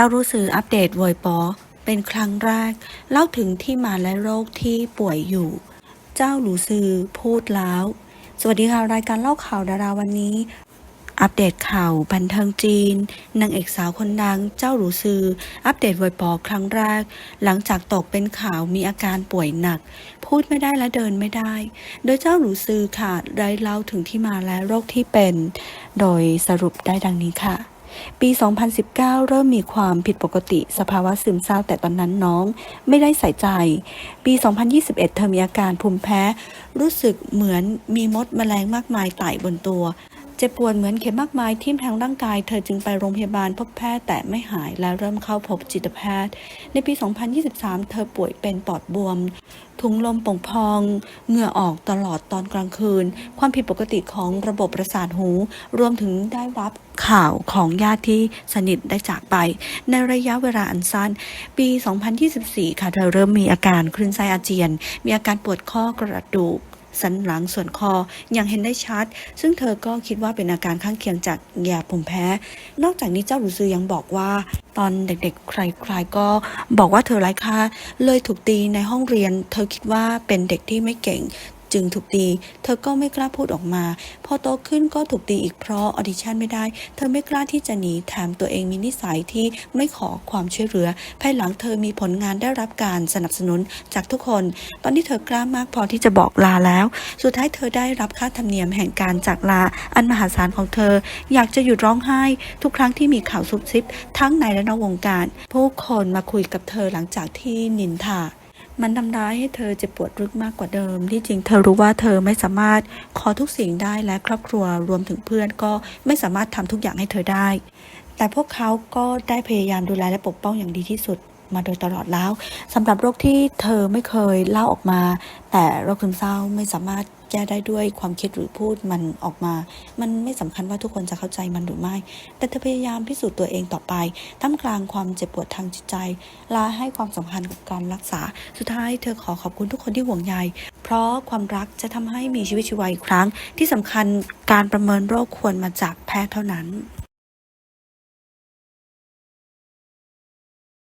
จ้ารู้สืออัปเดตโวยปอ เป็นครั้งแรก เล่าถึงที่มาและโรคที่ป่วยอยู่ เจ้าหลูซือพูดแล้ว สวัสดีค่ะ รายการเล่าข่าวดาราวันนี้ อัปเดตข่าวบันเทิงจีนนางเอกสาวคนดัง เจ้าหลูซือ อัปเดตโวยปอครั้งแรก หลังจากตกเป็นข่าวมีอาการป่วยหนัก พูดไม่ได้และเดินไม่ได้ โดยเจ้าหลูซือค่ะได้เล่าถึงที่มาและโรคที่เป็น โดยสรุปได้ดังนี้ค่ะ ปี 2019 เริ่มมีความผิดปกติสภาวะซึมเศร้าแต่ตอนนั้นน้องไม่ได้ใส่ใจ ปี 2021 เธอมีอาการภูมิแพ้ รู้สึกเหมือนมีมดแมลงมากมายไต่บนตัว เจ็บปวดเหมือนเข็มมากมายทิ่มแทงร่างกาย เธอจึงไปโรงพยาบาลพบแพทย์แต่ไม่หายและเริ่มเข้าพบจิตแพทย์ ในปี 2023 เธอป่วยเป็นปอดบวม ถุงลมป่งพอง เหงื่อออกตลอดตอนกลางคืน ความผิดปกติของระบบประสาทหู รวมถึงได้รับข่าวของญาติที่สนิทได้จากไป ในระยะเวลาอันสั้น ปี 2024 ค่ะเธอเริ่มมีอาการคลื่นไส้อาเจียน มีอาการปวดข้อกระดูก สันหลังส่วนคออย่างเห็นได้ชัด ซึ่งเธอก็คิดว่าเป็นอาการข้างเคียงจากยาภูมิแพ้ นอกจากนี้เจ้าหลูซือยังบอกว่าตอนเด็กๆ ใครๆ ก็บอกว่าเธอไร้ค่าเลยถูกตีในห้องเรียน เธอคิดว่าเป็นเด็กที่ไม่เก่ง จึงถูกตี เธอก็ไม่กล้าพูดออกมา พอโตขึ้นก็ถูกตีอีกเพราะออดิชั่นไม่ได้ เธอไม่กล้าที่จะหนีแถมตัวเองมีนิสัยที่ไม่ขอความช่วยเหลือ ภายหลังเธอมีผลงานได้รับการสนับสนุนจากทุกคน ตอนที่เธอกล้ามากพอที่จะบอกลาแล้ว สุดท้ายเธอได้รับค่าธรรมเนียมแห่งการจากลาอันมหาศาลของเธอ อยากจะหยุดร้องไห้ ทุกครั้งที่มีข่าวซุบซิบ ทั้งในและนอกวงการ ผู้คนมาคุยกับเธอหลังจากที่นินทา มันทำร้ายให้เธอเจ็บปวดรึกมากกว่าเดิม ที่จริงเธอรู้ว่าเธอไม่สามารถขอทุกสิ่งได้และครอบครัวรวมถึงเพื่อนก็ไม่สามารถทำทุกอย่างให้เธอได้ แต่พวกเขาก็ได้พยายามดูแลและปกป้องอย่างดีที่สุด มาโดยตลอดแล้วสำหรับโรคที่เธอไม่เคยเล่าออกมา แต่โรคซึมเศร้าไม่สามารถแก้ได้ด้วยความคิดหรือพูดมันออกมา มันไม่สำคัญว่าทุกคนจะเข้าใจมันหรือไม่ แต่เธอพยายามพิสูจน์ตัวเองต่อไป ท่ามกลางความเจ็บปวดทางจิตใจละให้ความสำคัญกับการรักษา สุดท้ายเธอขอขอบคุณทุกคนที่ห่วงใย เพราะความรักจะทำให้มีชีวิตชีวาอีกครั้ง ที่สำคัญการประเมินโรคควรมาจากแพทย์เท่านั้น